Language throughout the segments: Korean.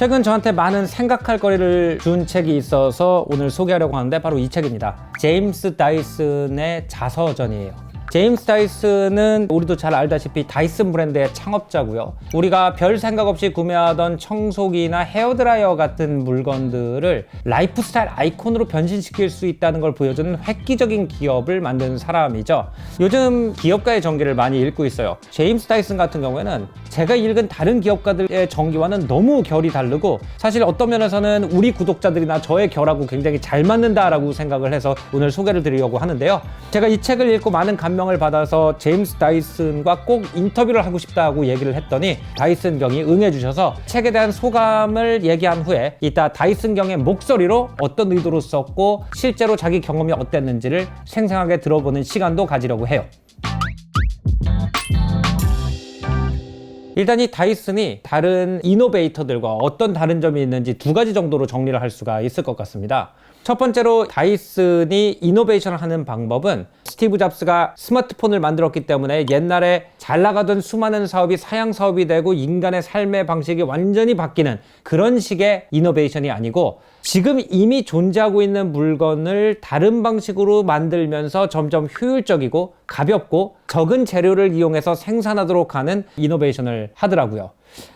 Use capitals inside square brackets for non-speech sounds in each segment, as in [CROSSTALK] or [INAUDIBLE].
최근 저한테 많은 생각할 거리를 준 책이 있어서 오늘 소개하려고 하는데 바로 이 책입니다. 제임스 다이슨의 자서전이에요. 제임스 다이슨은 우리도 잘 알다시피 다이슨 브랜드의 창업자고요. 우리가 별 생각 없이 구매하던 청소기나 헤어드라이어 같은 물건들을 라이프스타일 아이콘으로 변신시킬 수 있다는 걸 보여주는 획기적인 기업을 만든 사람이죠. 요즘 기업가의 전기를 많이 읽고 있어요. 제임스 다이슨 같은 경우에는 제가 읽은 다른 기업가들의 전기와는 너무 결이 다르고 사실 어떤 면에서는 우리 구독자들이나 저의 결하고 굉장히 잘 맞는다라고 생각을 해서 오늘 소개를 드리려고 하는데요. 제가 이 책을 읽고 많은 감명 을 받아서 제임스 다이슨과 꼭 인터뷰를 하고 싶다고 얘기를 했더니 다이슨 경이 응해주셔서 책에 대한 소감을 얘기한 후에 이따 다이슨 경의 목소리로 어떤 의도로 썼고 실제로 자기 경험이 어땠는지를 생생하게 들어보는 시간도 가지려고 해요. 일단 이 다이슨이 다른 이노베이터들과 어떤 다른 점이 있는지 두 가지 정도로 정리를 할 수가 있을 것 같습니다. 첫 번째로 다이슨이 이노베이션을 하는 방법은 스티브 잡스가 스마트폰을 만들었기 때문에 옛날에 잘 나가던 수많은 사업이 사양 사업이 되고 인간의 삶의 방식이 완전히 바뀌는 그런 식의 이노베이션이 아니고 지금 이미 존재하고 있는 물건을 다른 방식으로 만들면서 점점 효율적이고 가볍고 적은 재료를 이용해서 생산하도록 하는 이노베이션을 하더라고요.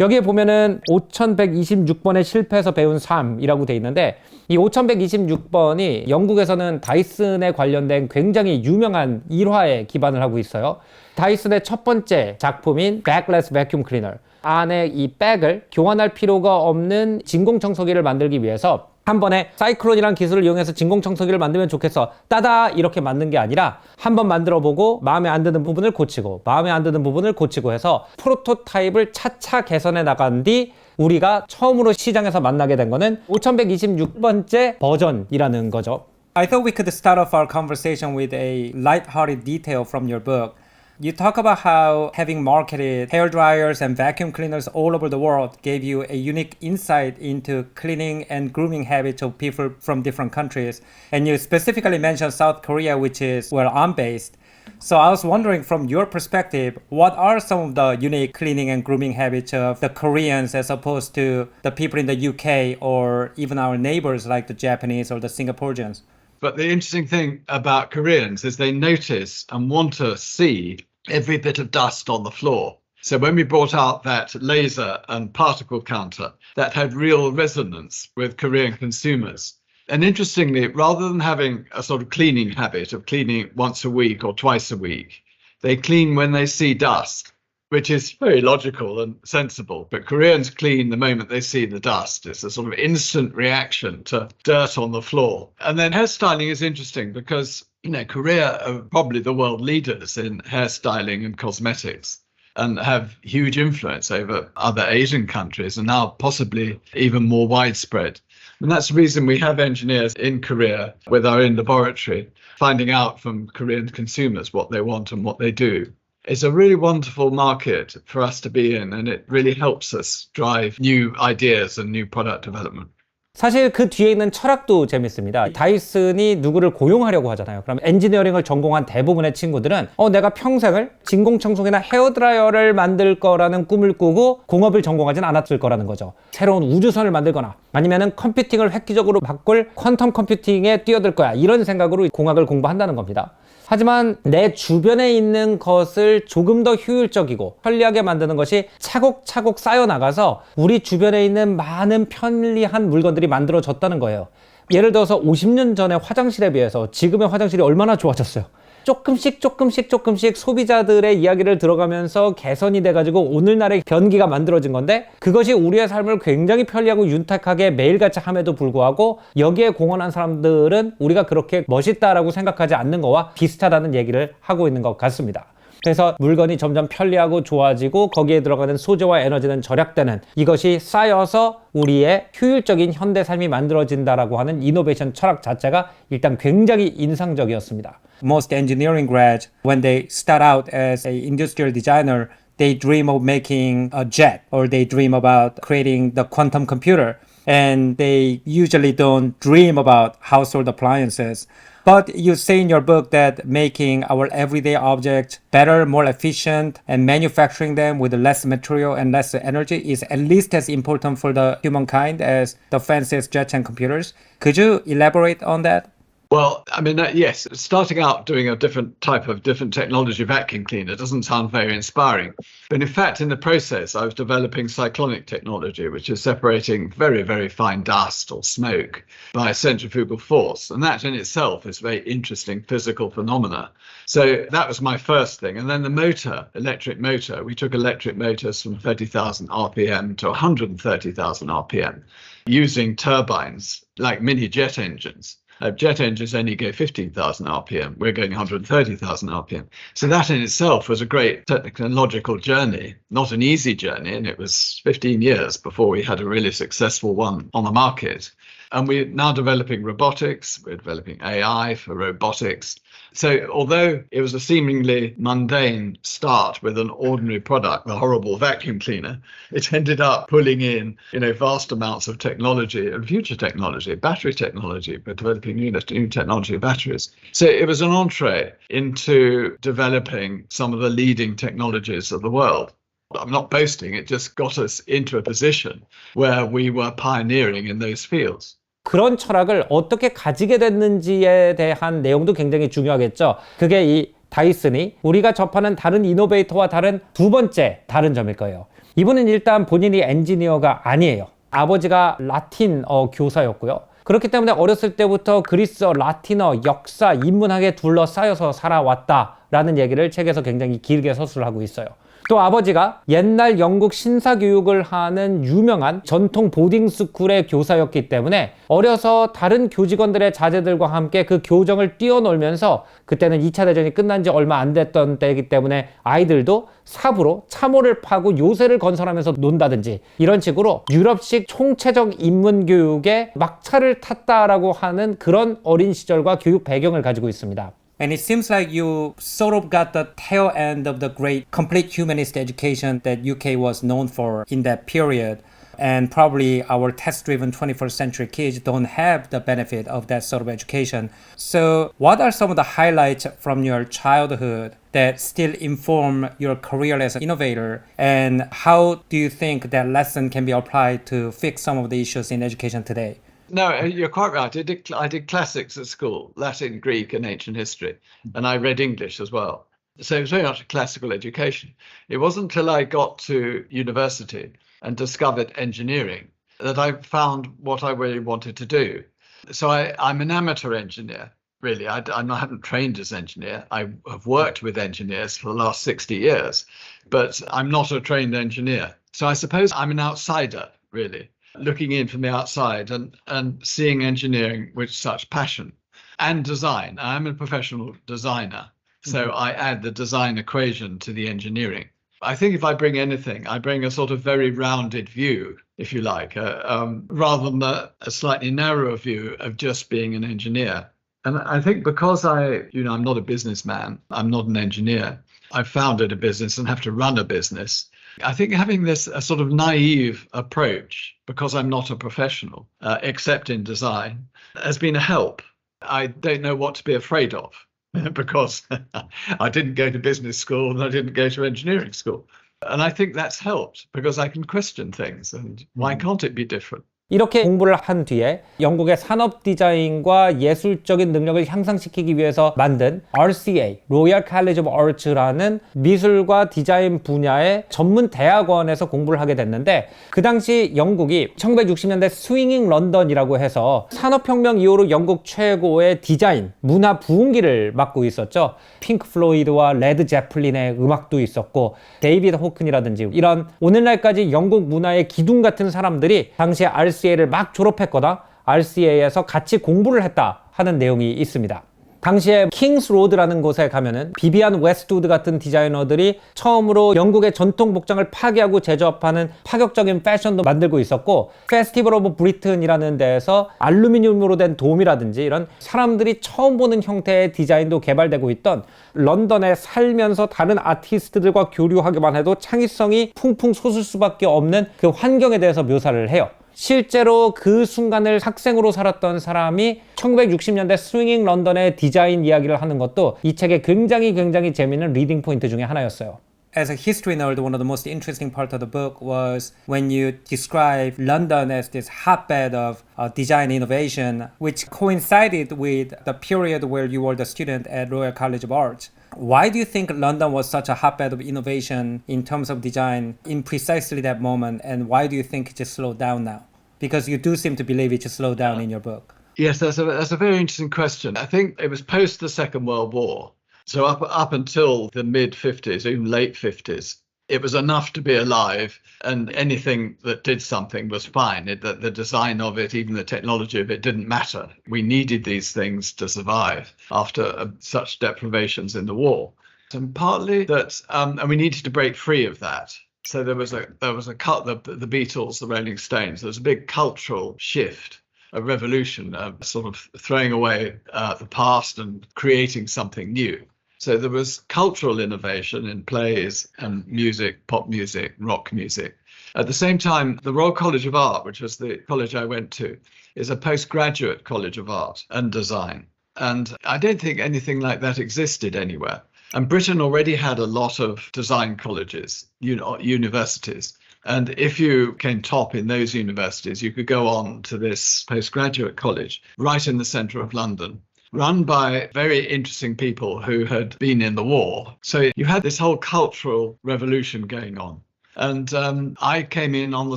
여기에 보면은 5126번의 실패에서 배운 삶이라고 돼 있는데 이 5126번이 영국에서는 다이슨에 관련된 굉장히 유명한 일화에 기반을 하고 있어요. 다이슨의 첫 번째 작품인 Backless Vacuum Cleaner. 안에 이 백을 교환할 필요가 없는 진공 청소기를 만들기 위해서 한 번에 사이클론이란 기술을 이용해서 진공청소기를 만들면 좋겠어. 따다 이렇게 만든 게 아니라 한 번 만들어 보고 마음에 안 드는 부분을 고치고 마음에 안 드는 부분을 고치고 해서 프로토타입을 차차 개선해 나간 뒤 우리가 처음으로 시장에서 만나게 된 거는 5126번째 버전이라는 거죠. I thought we could start off our conversation with a light-hearted detail from your book. You talk about how having marketed hair dryers and vacuum cleaners all over the world gave you a unique insight into cleaning and grooming habits of people from different countries. And you specifically mentioned South Korea, which is where I'm based. So I was wondering from your perspective, what are some of the unique cleaning and grooming habits of the Koreans as opposed to the people in the UK or even our neighbors like the Japanese or the Singaporeans? But the interesting thing about Koreans is they notice and want to see every bit of dust on the floor. So when we brought out that laser and particle counter, that had real resonance with Korean consumers. And interestingly, rather than having a sort of cleaning habit of cleaning once a week or twice a week, they clean when they see dust, which is very logical and sensible. But Koreans clean the moment they see the dust. It's a sort of instant reaction to dirt on the floor. And then hairstyling is interesting because, you know, Korea are probably the world leaders in hairstyling and cosmetics and have huge influence over other Asian countries and now possibly even more widespread. And that's the reason we have engineers in Korea with our own laboratory finding out from Korean consumers what they want and what they do. It's a really wonderful market for us to be in, and it really helps us drive new ideas and new product development. 사실 그 뒤에 있는 철학도 재밌습니다. 다이슨이 누구를 고용하려고 하잖아요. 그럼 엔지니어링을 전공한 대부분의 친구들은 어 내가 평생을 진공청소기나 헤어드라이어를 만들 거라는 꿈을 꾸고 공업을 전공하진 않았을 거라는 거죠. 새로운 우주선을 만들거나 아니면은 컴퓨팅을 획기적으로 바꿀 퀀텀 컴퓨팅에 뛰어들 거야. 이런 생각으로 공학을 공부한다는 겁니다. 하지만 내 주변에 있는 것을 조금 더 효율적이고 편리하게 만드는 것이 차곡차곡 쌓여 나가서 우리 주변에 있는 많은 편리한 물건들이 만들어졌다는 거예요. 예를 들어서 50년 전의 화장실에 비해서 지금의 화장실이 얼마나 좋아졌어요. 조금씩 조금씩 조금씩 소비자들의 이야기를 들어가면서 개선이 돼가지고 오늘날의 변기가 만들어진 건데 그것이 우리의 삶을 굉장히 편리하고 윤택하게 매일같이 함에도 불구하고 여기에 공헌한 사람들은 우리가 그렇게 멋있다라고 생각하지 않는 거와 비슷하다는 얘기를 하고 있는 것 같습니다. 그래서 물건이 점점 편리하고 좋아지고 거기에 들어가는 소재와 에너지는 절약되는 이것이 쌓여서 우리의 효율적인 현대 삶이 만들어진다라고 하는 이노베이션 철학 자체가 일단 굉장히 인상적이었습니다. Most engineering grads when they start out as a industrial designer they dream of making a jet or they dream about creating the quantum computer and they usually don't dream about household appliances. But you say in your book that making our everyday objects better, more efficient, and manufacturing them with less material and less energy is at least as important for the humankind as the fanciest jets and computers. Could you elaborate on that? Well, I mean, uh, yes, starting out doing a different type of different technology vacuum cleaner doesn't sound very inspiring. But in fact, in the process, I was developing cyclonic technology, which is separating very, very fine dust or smoke by centrifugal force. And that in itself is very interesting physical phenomena. So that was my first thing. And then the motor, electric motor, we took electric motors from 30,000 RPM to 130,000 RPM using turbines like mini jet engines. Uh, jet engines only go 15,000 RPM. We're going 130,000 RPM. So that in itself was a great technological journey, not an easy journey. And it was 15 years before we had a really successful one on the market. And we're now developing robotics, we're developing AI for robotics. So, although it was a seemingly mundane start with an ordinary product, the horrible vacuum cleaner, it ended up pulling in, you know, vast amounts of technology and future technology, battery technology, but developing new, new technology batteries. So it was an entree into developing some of the leading technologies of the world. I'm not boasting, it just got us into a position where we were pioneering in those fields. 그런 철학을 어떻게 가지게 됐는지에 대한 내용도 굉장히 중요하겠죠. 그게 이 다이슨이 우리가 접하는 다른 이노베이터와 다른 두 번째 다른 점일 거예요. 이분은 일단 본인이 엔지니어가 아니에요. 아버지가 라틴 어 교사였고요. 그렇기 때문에 어렸을 때부터 그리스어, 라틴어, 역사, 인문학에 둘러싸여서 살아왔다라는 얘기를 책에서 굉장히 길게 서술을 하고 있어요. 또 아버지가 옛날 영국 신사 교육을 하는 유명한 전통 보딩 스쿨의 교사였기 때문에 어려서 다른 교직원들의 자제들과 함께 그 교정을 뛰어놀면서 그때는 2차 대전이 끝난 지 얼마 안 됐던 때이기 때문에 아이들도 삽으로 참호를 파고 요새를 건설하면서 논다든지 이런 식으로 유럽식 총체적 인문 교육에 막차를 탔다라고 하는 그런 어린 시절과 교육 배경을 가지고 있습니다. And it seems like you sort of got the tail end of the great complete humanist education that UK was known for in that period. And probably our test driven 21st century kids don't have the benefit of that sort of education. So, what are some of the highlights from your childhood that still inform your career as an innovator? And how do you think that lesson can be applied to fix some of the issues in education today? No, uh, you're quite right. I did I did classics at school, Latin, Greek, and ancient history, and I read English as well. So it was very much a classical education. It wasn't until I got to university and discovered engineering that I found what I really wanted to do. So I, I'm an amateur engineer, really. I, I haven't trained as engineer. I have worked with engineers for the last 60 years, but I'm not a trained engineer. So I suppose I'm an outsider, really looking in from the outside and, and seeing engineering with such passion and design. I'm a professional designer, so I add the design equation to the engineering. I think if I bring anything, I bring a sort of very rounded view, if you like, uh, um, rather than a, a slightly narrower view of just being an engineer. And I think because I, you know, I'm not a businessman, I'm not an engineer. I founded a business and have to run a business. I think having this a sort of naive approach, because I'm not a professional, uh, except in design, has been a help. I don't know what to be afraid of [LAUGHS] because [LAUGHS] I didn't go to business school and I didn't go to engineering school. And I think that's helped because I can question things and why can't it be different? 이렇게 공부를 한 뒤에 영국의 산업 디자인과 예술적인 능력을 향상시키기 위해서 만든 RCA, Royal College of Arts라는 미술과 디자인 분야의 전문 대학원에서 공부를 하게 됐는데 그 당시 영국이 1960년대 스윙잉 런던이라고 해서 산업혁명 이후로 영국 최고의 디자인, 문화 부흥기를 맡고 있었죠. 핑크 플로이드와 레드 제플린의 음악도 있었고 데이비드 호큰이라든지 이런 오늘날까지 영국 문화의 기둥 같은 사람들이 당시에 RCA를 막 졸업했거나 RCA에서 같이 공부를 했다 하는 내용이 있습니다. 당시에 킹스 로드라는 곳에 가면은 비비안 웨스트우드 같은 디자이너들이 처음으로 영국의 전통 복장을 파괴하고 제조업하는 파격적인 패션도 만들고 있었고 페스티벌 오브 브리튼이라는 데에서 알루미늄으로 된 돔이라든지 이런 사람들이 처음 보는 형태의 디자인도 개발되고 있던 런던에 살면서 다른 아티스트들과 교류하기만 해도 창의성이 풍풍 솟을 수밖에 없는 그 환경에 대해서 묘사를 해요. 실제로 그 순간을 학생으로 살았던 사람이 1960년대 스윙잉 런던의 디자인 이야기를 하는 것도 이 책의 굉장히 굉장히 재미있는 리딩 포인트 중에 하나였어요. As a history nerd, one of the most interesting part of the book was when you describe London as this hotbed of uh, design innovation, which coincided with the period where you were the student at Royal College of Art. Why do you think London was such a hotbed of innovation in terms of design in precisely that moment, and why do you think it just slowed down now? Because you do seem to believe it just slowed down in your book. Yes, that's a that's a very interesting question. I think it was post the Second World War, so up up until the mid fifties, even late fifties, it was enough to be alive, and anything that did something was fine. It, the, the design of it, even the technology of it, didn't matter. We needed these things to survive after uh, such deprivations in the war, and partly that, um, and we needed to break free of that. So there was a there was a cut the the Beatles, the Rolling Stones. There was a big cultural shift a revolution, uh, sort of throwing away uh, the past and creating something new. So there was cultural innovation in plays and music, pop music, rock music. At the same time, the Royal College of Art, which was the college I went to, is a postgraduate college of art and design. And I don't think anything like that existed anywhere. And Britain already had a lot of design colleges, you universities. And if you came top in those universities, you could go on to this postgraduate college right in the centre of London, run by very interesting people who had been in the war. So you had this whole cultural revolution going on. And um, I came in on the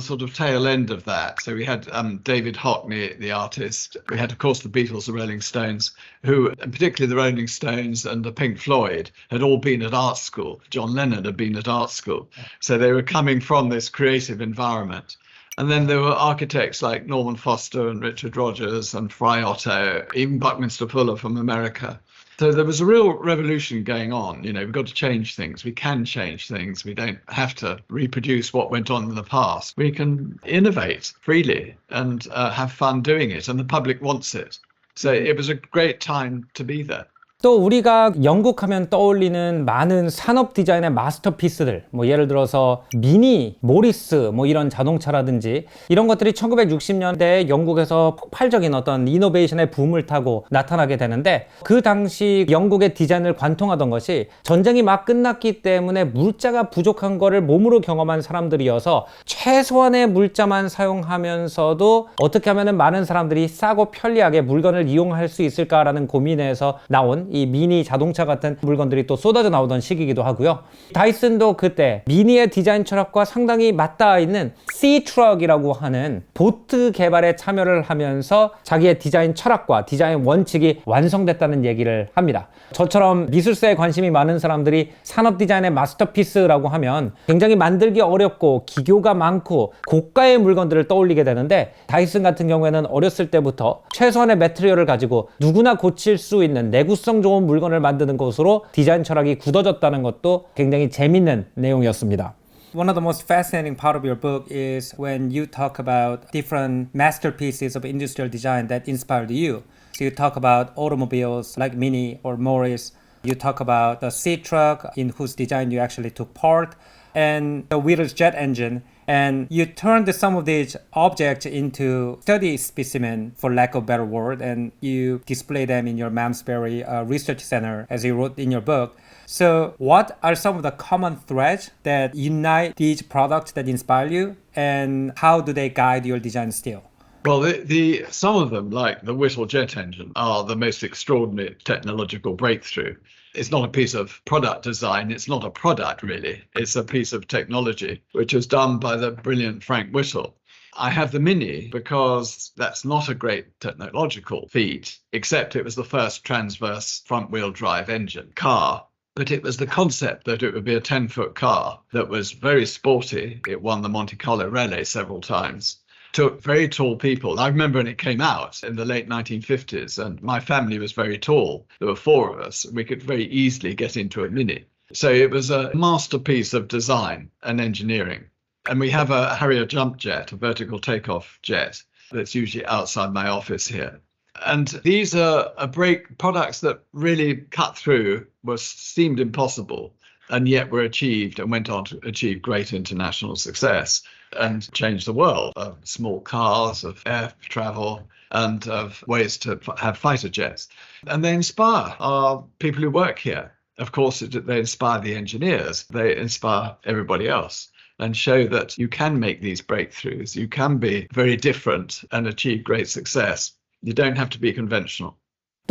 sort of tail end of that. So we had um, David Hockney, the artist. We had, of course, the Beatles, the Rolling Stones, who, and particularly the Rolling Stones and the Pink Floyd, had all been at art school. John Lennon had been at art school. So they were coming from this creative environment. And then there were architects like Norman Foster and Richard Rogers and Fry Otto, even Buckminster Fuller from America. So there was a real revolution going on. You know, we've got to change things. We can change things. We don't have to reproduce what went on in the past. We can innovate freely and uh, have fun doing it, and the public wants it. So it was a great time to be there. 또 우리가 영국 하면 떠올리는 많은 산업 디자인의 마스터피스들 뭐 예를 들어서 미니, 모리스 뭐 이런 자동차라든지 이런 것들이 1960년대에 영국에서 폭발적인 어떤 이노베이션의 붐을 타고 나타나게 되는데 그 당시 영국의 디자인을 관통하던 것이 전쟁이 막 끝났기 때문에 물자가 부족한 거를 몸으로 경험한 사람들이어서 최소한의 물자만 사용하면서도 어떻게 하면 많은 사람들이 싸고 편리하게 물건을 이용할 수 있을까라는 고민에서 나온 이 미니 자동차 같은 물건들이 또 쏟아져 나오던 시기이기도 하고요. 다이슨도 그때 미니의 디자인 철학과 상당히 맞닿아 있는 C 트럭이라고 하는 보트 개발에 참여를 하면서 자기의 디자인 철학과 디자인 원칙이 완성됐다는 얘기를 합니다. 저처럼 미술사에 관심이 많은 사람들이 산업 디자인의 마스터피스라고 하면 굉장히 만들기 어렵고 기교가 많고 고가의 물건들을 떠올리게 되는데 다이슨 같은 경우에는 어렸을 때부터 최소한의 매트리얼을 가지고 누구나 고칠 수 있는 내구성 좋은 물건을 만드는 것으로 디자인 철학이 굳어졌다는 것도 굉장히 재밌는 내용이었습니다. One of the most fascinating part of your book is when you talk about different masterpieces of industrial design that inspired you. So you talk about automobiles like Mini or Morris. You talk about the C truck in whose design you actually took part, and the Wheeler's jet engine. and you turned some of these objects into study specimen, for lack of better word, and you display them in your Malmesbury uh, Research Center, as you wrote in your book. So, what are some of the common threads that unite these products that inspire you, and how do they guide your design still? Well, the, the some of them, like the Whittle jet engine, are the most extraordinary technological breakthrough. It's not a piece of product design. It's not a product really. It's a piece of technology which was done by the brilliant Frank Whittle. I have the Mini because that's not a great technological feat, except it was the first transverse front wheel drive engine car. But it was the concept that it would be a 10 foot car that was very sporty. It won the Monte Carlo Rally several times took very tall people. I remember when it came out in the late 1950s, and my family was very tall. There were four of us. We could very easily get into a Mini. So it was a masterpiece of design and engineering. And we have a Harrier jump jet, a vertical takeoff jet, that's usually outside my office here. And these are, are break products that really cut through was seemed impossible and yet were achieved and went on to achieve great international success and change the world of small cars, of air travel, and of ways to f- have fighter jets. And they inspire our people who work here. Of course, they inspire the engineers, they inspire everybody else. And show that you can make these breakthroughs, you can be very different and achieve great success. You don't have to be conventional.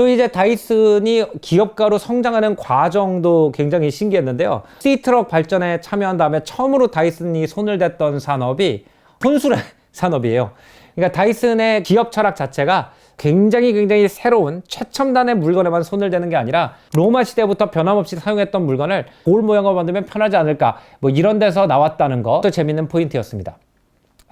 또 이제 다이슨이 기업가로 성장하는 과정도 굉장히 신기했는데요. 시트럭 발전에 참여한 다음에 처음으로 다이슨이 손을 댔던 산업이 혼술의 [LAUGHS] 산업이에요. 그러니까 다이슨의 기업 철학 자체가 굉장히 굉장히 새로운 최첨단의 물건에만 손을 대는 게 아니라 로마 시대부터 변함없이 사용했던 물건을 볼 모양으로 만들면 편하지 않을까 뭐 이런 데서 나왔다는 것도 재밌는 포인트였습니다.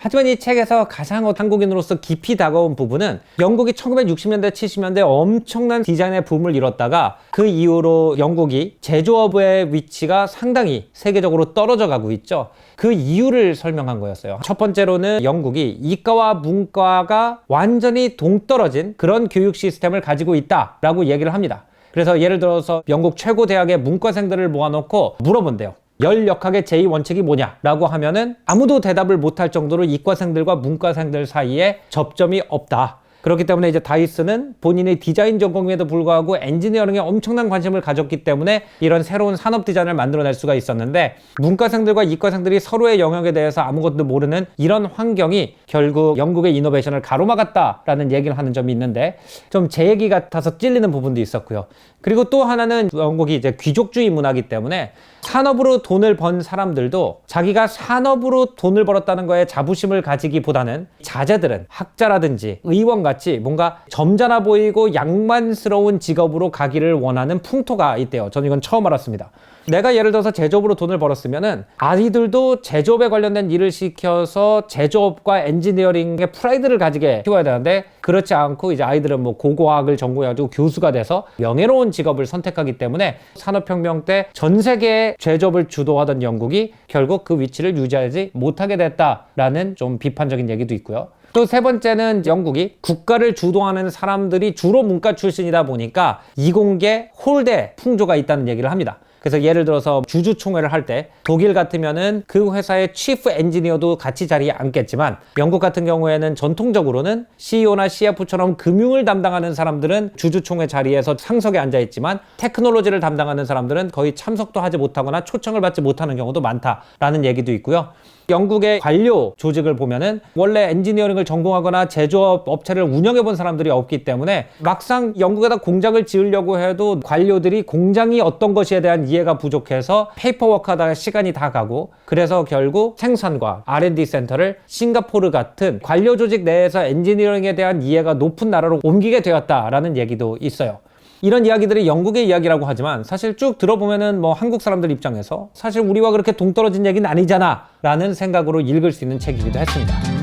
하지만 이 책에서 가장 한국인으로서 깊이 다가온 부분은 영국이 1960년대, 70년대 엄청난 디자인의 붐을 이뤘다가 그 이후로 영국이 제조업의 위치가 상당히 세계적으로 떨어져 가고 있죠. 그 이유를 설명한 거였어요. 첫 번째로는 영국이 이과와 문과가 완전히 동떨어진 그런 교육 시스템을 가지고 있다라고 얘기를 합니다. 그래서 예를 들어서 영국 최고 대학의 문과생들을 모아놓고 물어본대요. 열 역학의 제2원칙이 뭐냐라고 하면은 아무도 대답을 못할 정도로 이과생들과 문과생들 사이에 접점이 없다. 그렇기 때문에 이제 다이슨은 본인의 디자인 전공임에도 불구하고 엔지니어링에 엄청난 관심을 가졌기 때문에 이런 새로운 산업 디자인을 만들어낼 수가 있었는데 문과생들과 이과생들이 서로의 영역에 대해서 아무것도 모르는 이런 환경이 결국 영국의 이노베이션을 가로막았다라는 얘기를 하는 점이 있는데 좀 제 얘기 같아서 찔리는 부분도 있었고요. 그리고 또 하나는 영국이 이제 귀족주의 문화기 때문에 산업으로 돈을 번 사람들도 자기가 산업으로 돈을 벌었다는 거에 자부심을 가지기보다는 자제들은 학자라든지 의원 같이 뭔가 점잖아 보이고 양만스러운 직업으로 가기를 원하는 풍토가 있대요. 저는 이건 처음 알았습니다. 내가 예를 들어서 제조업으로 돈을 벌었으면은 아이들도 제조업에 관련된 일을 시켜서 제조업과 엔지니어링의 프라이드를 가지게 키워야 되는데 그렇지 않고 이제 아이들은 뭐 고고학을 전공해가지고 교수가 돼서 명예로운 직업을 선택하기 때문에 산업혁명 때 전 세계의 제조업을 주도하던 영국이 결국 그 위치를 유지하지 못하게 됐다라는 좀 비판적인 얘기도 있고요. 또 세 번째는 영국이 국가를 주도하는 사람들이 주로 문과 출신이다 보니까 이공계 홀대 풍조가 있다는 얘기를 합니다. 그래서 예를 들어서 주주총회를 할 때 독일 같으면은 그 회사의 치프 엔지니어도 같이 자리에 앉겠지만 영국 같은 경우에는 전통적으로는 CEO나 CF처럼 금융을 담당하는 사람들은 주주총회 자리에서 상석에 앉아 있지만 테크놀로지를 담당하는 사람들은 거의 참석도 하지 못하거나 초청을 받지 못하는 경우도 많다라는 얘기도 있고요. 영국의 관료 조직을 보면은 원래 엔지니어링을 전공하거나 제조업 업체를 운영해 본 사람들이 없기 때문에 막상 영국에다 공장을 지으려고 해도 관료들이 공장이 어떤 것에 대한 이해가 부족해서 페이퍼워크 하다가 시간이 다 가고 그래서 결국 생산과 R&D 센터를 싱가포르 같은 관료 조직 내에서 엔지니어링에 대한 이해가 높은 나라로 옮기게 되었다라는 얘기도 있어요. 이런 이야기들이 영국의 이야기라고 하지만 사실 쭉 들어보면은 뭐 한국 사람들 입장에서 사실 우리와 그렇게 동떨어진 얘기는 아니잖아 라는 생각으로 읽을 수 있는 책이기도 했습니다.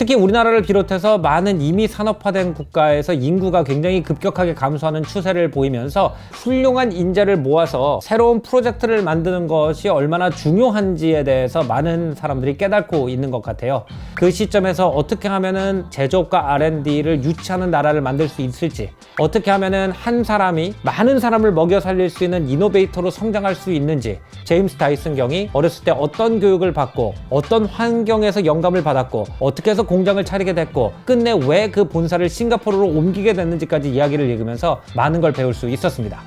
특히 우리나라를 비롯해서 많은 이미 산업화된 국가에서 인구가 굉장히 급격하게 감소하는 추세를 보이면서 훌륭한 인재를 모아서 새로운 프로젝트를 만드는 것이 얼마나 중요한지에 대해서 많은 사람들이 깨닫고 있는 것 같아요. 그 시점에서 어떻게 하면은 제조업과 R&D를 유치하는 나라를 만들 수 있을지, 어떻게 하면은 한 사람이 많은 사람을 먹여 살릴 수 있는 이노베이터로 성장할 수 있는지, 제임스 다이슨 경이 어렸을 때 어떤 교육을 받고 어떤 환경에서 영감을 받았고 어떻게 해서 공장을 차리게 됐고 끝내 왜 그 본사를 싱가포르로 옮기게 됐는지까지 이야기를 읽으면서 많은 걸 배울 수 있었습니다.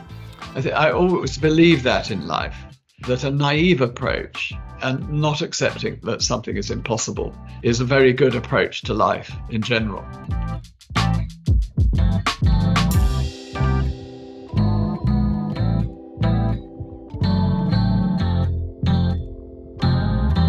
I, always believe that in life, that a naive approach and not accepting that something is impossible is a very good approach to life in general.